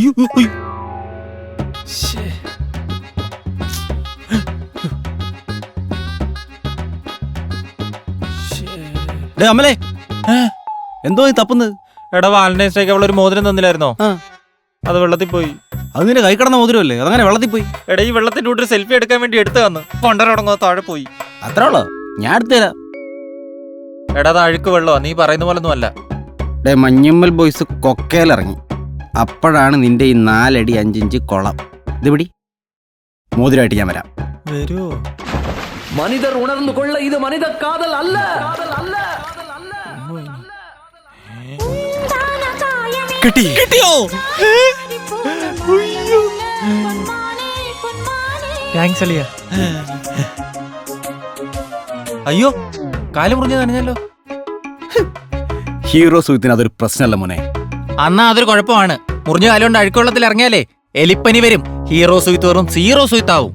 അമലേ. എന്തോ നീ തപ്പുന്നത് എടാ വാലന്റൈൻസ് ഡേക്ക് അവളൊരു മോതിരം തന്നില്ലായിരുന്നോ? ആ. അത് വെള്ളത്തിൽ പോയി. അത് നിന്റെ കൈ കിടന്ന മോതിരമല്ലേ? അതങ്ങനെ വെള്ളത്തിൽ പോയി. എടാ ഈ വെള്ളത്തിന്റെ കൂട്ടി സെൽഫി എടുക്കാൻ വേണ്ടി എടുത്തു തന്നു. കൊണ്ടരടങ്ങോ താഴെ പോയി. അത്ര ഉള്ളോ? ഞാൻ എടുത്തുതരാം എടാ അത് അഴുക്ക് വെള്ളമാ നീ പറയുന്ന പോലെ ഒന്നും അല്ല. ഡേ മഞ്ഞമ്മൽ ബോയ്സ് കൊക്കയിലിറങ്ങി. അപ്പോഴാണ് നിന്റെ ഈ നാലടി അഞ്ചിഞ്ച് കുളം. ഇത് പിടി മോതിരമായിട്ട് ഞാൻ വരാം. വരുമോ മനിതർ ഉണർന്നു കൊള്ള ഇത് മനിത കാതൽ അല്ല. കിട്ടി. കിട്ടിയോ? താങ്ക്സ് അളിയ. അയ്യോ കാൽ മുറിഞ്ഞു നനഞ്ഞല്ലോ. ഹീറോ സൂത്തിന് അതൊരു പ്രശ്നമല്ല മോനെ. അന്നാ അതൊരു കുഴപ്പമാണ്. മുറിഞ്ഞ കാലുകൊണ്ട് അഴുക്കുവെള്ളത്തിൽ ഇറങ്ങിയാലേ എലിപ്പനി വരും. ഹീറോ സുയിത്ത് വെറും സീറോ സുയിത്താവും